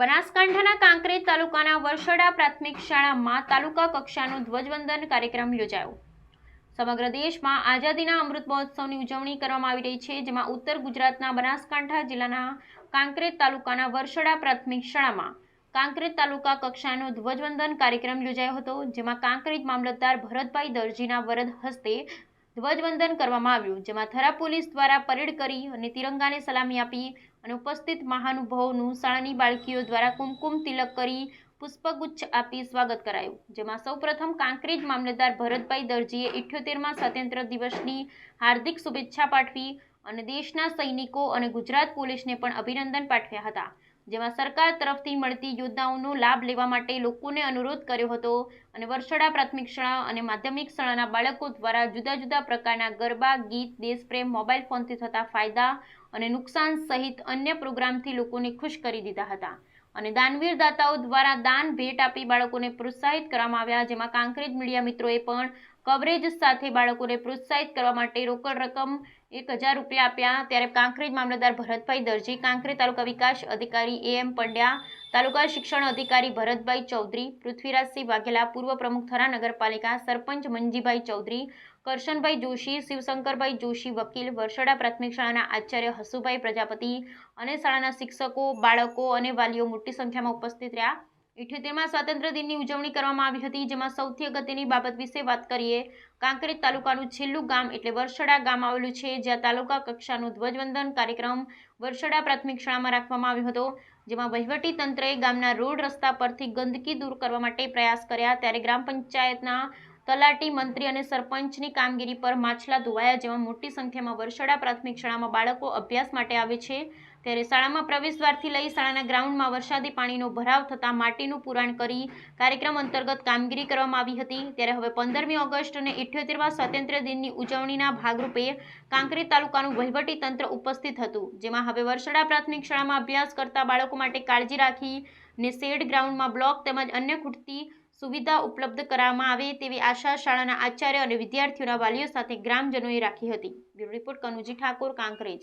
બનાસકાંઠાના કાંકરેજ તાલુકાના વરસડા પ્રાથમિક શાળામાં તાલુકા કક્ષાનો ધ્વજવંદન કાર્યક્રમ યોજાયો. સમગ્ર દેશમાં આઝાદીના અમૃત મહોત્સવની ઉજવણી કરવામાં આવી રહી છે, જેમાં ઉત્તર ગુજરાતના બનાસકાંઠા જિલ્લાના કાંકરેજ તાલુકાના વરસડા પ્રાથમિક શાળામાં કાંકરેજ તાલુકા કક્ષાનો ધ્વજવંદન કાર્યક્રમ યોજાયો હતો, જેમાં કાંકરેજ મામલતદાર ભરતભાઈ દરજીના વરદ હસ્તે ધ્વજવંદન કરવામાં આવ્યું, જેમાં થરા પોલીસ દ્વારા પરેડ કરી અને તિરંગાને સલામી આપી અને ઉપસ્થિત મહાનુભાવોનું શાળાની બાળકીઓ દ્વારા કુમકુમ તિલક કરી પુષ્પગુચ્છ આપી સ્વાગત કરાયું, જેમાં સૌપ્રથમ કાંકરેજ મામલતદાર ભરતભાઈ દરજીએ ઇઠ્યોતેરમાં સ્વતંત્ર દિવસની હાર્દિક શુભેચ્છા પાઠવી અને દેશના સૈનિકો અને ગુજરાત પોલીસને પણ અભિનંદન પાઠવ્યા હતા. જેમાં સરકાર તરફથી મળતી યોજનાઓનો લાભ લેવા માટે લોકોને અનુરોધ કર્યો હતો અને વરસડા પ્રાથમિક શાળા અને માધ્યમિક શાળાના બાળકો દ્વારા જુદા જુદા પ્રકારના ગરબા, ગીત, દેશપ્રેમ, મોબાઈલ ફોનથી થતા ફાયદા અને નુકસાન સહિત અન્ય પ્રોગ્રામથી લોકોને ખુશ કરી દીધા હતા. અને દાનવીર દાતાઓ દ્વારા દાન, ભેટ આપી બાળકોને પ્રોત્સાહિત કરવામાં આવ્યા, જેમાં કાંકરેજ મીડિયા મિત્રોએ પણ કવરેજ સાથે બાળકોને પ્રોત્સાહિત કરવા માટે રોકડ રકમ એક હજાર રૂપિયા આપ્યા. ત્યારે કાંકરેજ મામલતદાર ભરતભાઈ દરજી, કાંકરેજ તાલુકા વિકાસ અધિકારી એ એમ પંડ્યા, તાલુકા શિક્ષણ અધિકારી ભરતભાઈ ચૌધરી, પૃથ્વીરાજસિંહ વાઘેલા, પૂર્વ પ્રમુખ થરા નગરપાલિકા સરપંચ મંજીભાઈ ચૌધરી, કરશનભાઈ જોશી, શિવશંકરભાઈ જોશી વકીલ, વરસડા પ્રાથમિક શાળાના આચાર્ય હસુભાઈ પ્રજાપતિ અને શાળાના શિક્ષકો, બાળકો અને વાલીઓ મોટી સંખ્યામાં ઉપસ્થિત રહ્યા. ઇઠ્યોતેરમાં સ્વાતંત્ર્ય દિનની ઉજવણી કરવામાં આવી હતી, જેમાં સૌથી અગત્યની બાબત વિશે વાત કરીએ, કાંકરેજ તાલુકાનું છેલ્લું ગામ એટલે વરસડા ગામ આવેલું છે, જ્યાં તાલુકા કક્ષાનું ધ્વજવંદન કાર્યક્રમ વરસડા પ્રાથમિક શાળામાં રાખવામાં આવ્યો હતો, જેમાં વહીવટી તંત્રએ ગામના રોડ રસ્તા પરથી ગંદકી દૂર કરવા માટે પ્રયાસ કર્યા. ત્યારે ગ્રામ પંચાયતના તલાટી મંત્રી અને સરપંચની કામગીરી પર માછલા ધોવાયા જેમાં મોટી સંખ્યામાં વરસાડા પ્રાથમિક શાળામાં બાળકો અભ્યાસ માટે આવે છે. ત્યારે શાળામાં પ્રવેશદ્વારથી લઈ શાળાના ગ્રાઉન્ડમાં વરસાદી પાણીનો ભરાવ થતાં માટીનું પુરાણ કરી કાર્યક્રમ અંતર્ગત કામગીરી કરવામાં આવી હતી. ત્યારે હવે પંદરમી ઓગસ્ટ અને ઇઠ્યોતેરમાં સ્વાતંત્ર્ય દિનની ઉજવણીના ભાગરૂપે કાંકરી તાલુકાનું વહીવટી તંત્ર ઉપસ્થિત હતું, જેમાં હવે વરસડા પ્રાથમિક શાળામાં અભ્યાસ કરતા બાળકો માટે કાળજી રાખી ને શેડ ગ્રાઉન્ડમાં બ્લોક તેમજ અન્ય ખૂટતી સુવિધા ઉપલબ્ધ કરાવવામાં આવે તેવી આશા શાળાના આચાર્ય અને વિદ્યાર્થીઓના વાલીઓ સાથે ગ્રામજનોએ રાખી હતી. Bureau report Kanuji Thakor, Kankrej.